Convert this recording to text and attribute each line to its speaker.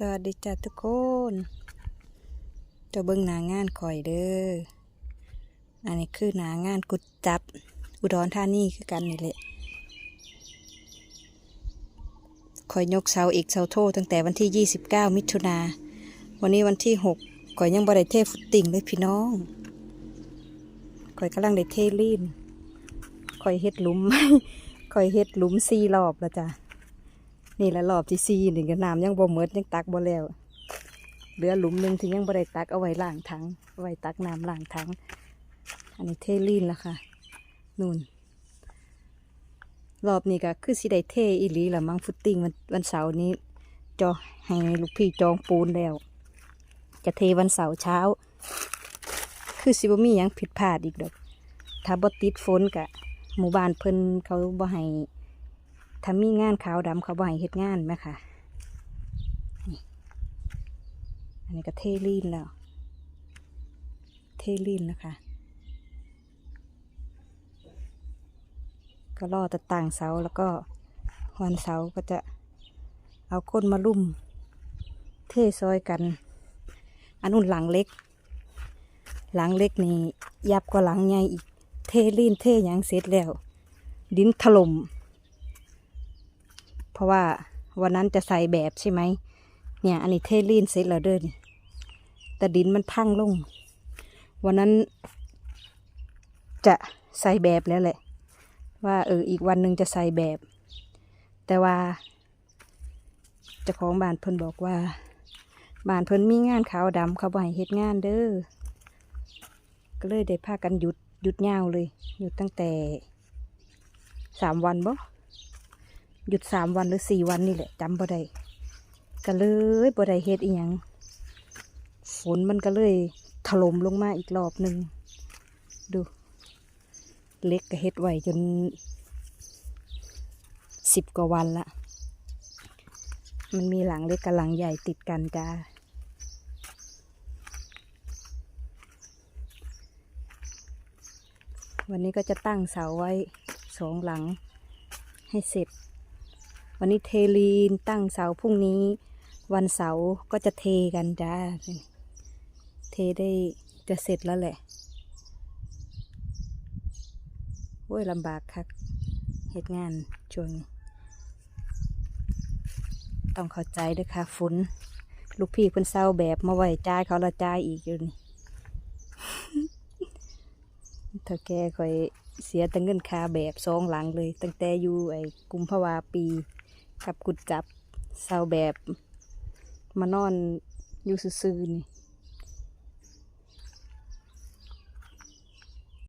Speaker 1: สวัสดีจ้าทุกคนเจะเบิ่งหนางานข่อยเด้อ อันนี้คือหนางานกุดจับ อุดรธานีคือกันนี่แหละข่อยยกเสาอีกเสาโทตั้งแต่วันที่ 29 มิถุนา วันนี้วันที่6ข่อยยังบ่ได้เทฟุตติ่งเลยพี่น้องข่อยกำลังได้เทลีนข่อยเฮ็ดหลุมข่อยเฮ็ดหลุมสี่รอบแล้วจ้ะ นี่แหละรอบที่สี่นี่ก็น้ำยังบ่หมดยังตักบ่แล้วเหลือหลุมหนึ่งที่ยังบ่ได้ตักเอาไว้ล้างถังไว้ตักน้ำล้างถังอันนี้เทลีนแล้วค่ะนู่นรอบนี้ก็คือสิได้เทอีหลีละมั้งฟุตติ้งวันวันเสาร์นี้จอให้ลูกพี่จองปูนแล้ว จะเทวันเสาร์เช้า คือสิบ่มียังผิดพลาดอีกดอก ถ้าบ่ติดฝนกะ หมู่บ้านเพิ่นเขาบ่ให้ ถ้ามีงานขาวดำเขาบ่ให้เฮ็ดงานไหมคะนี่อันนี้ก็เทลีนแล้ว เทลีนนะคะ ก็รอแต่ต่างเสาแล้วก็วันเสาก็จะเอาคนมาลุ่ม เทซอยกัน อันนู้นหลังเล็ก หลังเล็กนี่ยับกว่าหลังใหญ่อีก เทลีนเทหยังเสร็จแล้ว ดินถล่ม เพราะว่าวันนั้นจะใส่แบบใช่ไหม เนี่ยอันนี้เทลีนเสร็จแล้วเด้อนี่แต่ดินมันพังลง วันนั้นจะใส่แบบแล้วแหละ ว่าเอออีกวันหนึ่งจะใส่แบบ แต่ว่าเจ้าของบ้านเพิ่นบอกว่าบ้านเพิ่นมีงานขาวดำเขาบ่ให้เฮ็ดงานเด้อก็เลยได้พากันหยุดหยุดยาวเลย หยุดตั้งแต่สามวันบ่ หยุดสามวันหรือสี่วันนี่แหละจำบ่ได้ก็เลยบ่ได้เฮ็ดอีหยังฝนมันก็เลยถล่มลงมาอีกรอบหนึ่งดูเล็กก็เฮ็ดไว้จนสิบกว่าวันละมันมีหลังเล็กกับหลังใหญ่ติดกันจ้าวันนี้ก็จะตั้งเสาไว้สองหลังให้เสร็จ วันนี้เทลีนตั้งเสาพรุ่งนี้ วันเสาร์ก็จะเทกันจ้า เทได้จะเสร็จแล้วแหละโอ้ยลำบากคักเหตุงานช่วงนี้ต้องเข้าใจด้วยค่ะฝนลูกพี่เพิ่นเศร้าแบบมาไหว้จ่ายเขาละจ่ายอีกอยู่นี่ถ้าแกคอยเสียแต่เงินคาแบบสองหลังเลย ตั้งแต่อยู่ไอ้กุมภาวาปี กับกุดจับเศร้าแบบมานอนอยู่ซื่อๆนี่